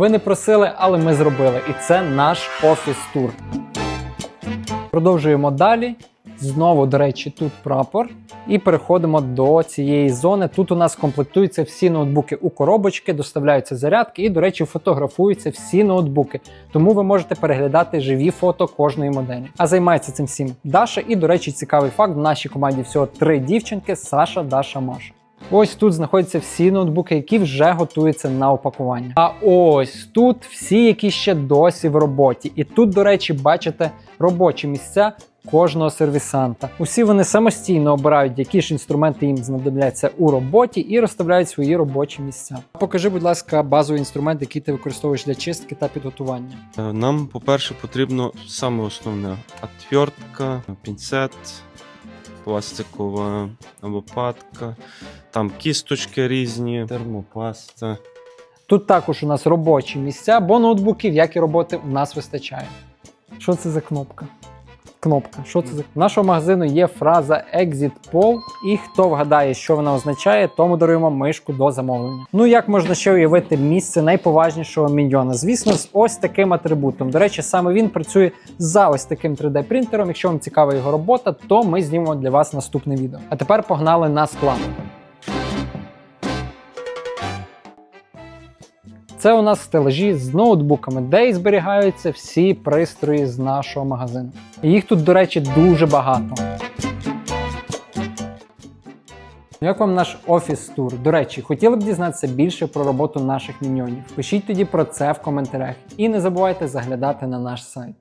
Ви не просили, але ми зробили. І це наш офіс-тур. Продовжуємо далі. Знову, до речі, тут прапор. І переходимо до цієї зони. Тут у нас комплектуються всі ноутбуки у коробочки, доставляються зарядки і, до речі, фотографуються всі ноутбуки. Тому ви можете переглядати живі фото кожної моделі. А займається цим всім Даша. І, до речі, цікавий факт: в нашій команді всього три дівчинки: Саша, Даша, Маша. Ось тут знаходяться всі ноутбуки, які вже готуються на опакування. А ось тут всі, які ще досі в роботі. І тут, до речі, бачите робочі місця кожного сервісанта. Усі вони самостійно обирають, які ж інструменти їм знадобляться у роботі, і розставляють свої робочі місця. Покажи, будь ласка, базовий інструмент, який ти використовуєш для чистки та підготування. Е, Нам, по-перше, потрібно саме основне отвертка, пінцет, пластикова лопатка, там кісточки різні, термопаста. Тут також у нас робочі місця, бо ноутбуків, як і роботи, у нас вистачає. Що це за кнопка? Кнопка. Що це за В нашого магазину є фраза Exit Poll, і хто вгадає, що вона означає, тому даруємо мишку до замовлення. Ну як можна ще уявити місце найповажнішого міньйона? Звісно, з ось таким атрибутом. До речі, саме він працює за ось таким 3D-принтером. Якщо вам цікава його робота, то ми знімемо для вас наступне відео. А тепер погнали на склад. Це у нас стелажі з ноутбуками, де і зберігаються всі пристрої з нашого магазину. Їх тут, до речі, дуже багато. Як вам наш офіс-тур? До речі, хотіли б дізнатися більше про роботу наших міньйонів? Пишіть тоді про це в коментарях. І не забувайте заглядати на наш сайт.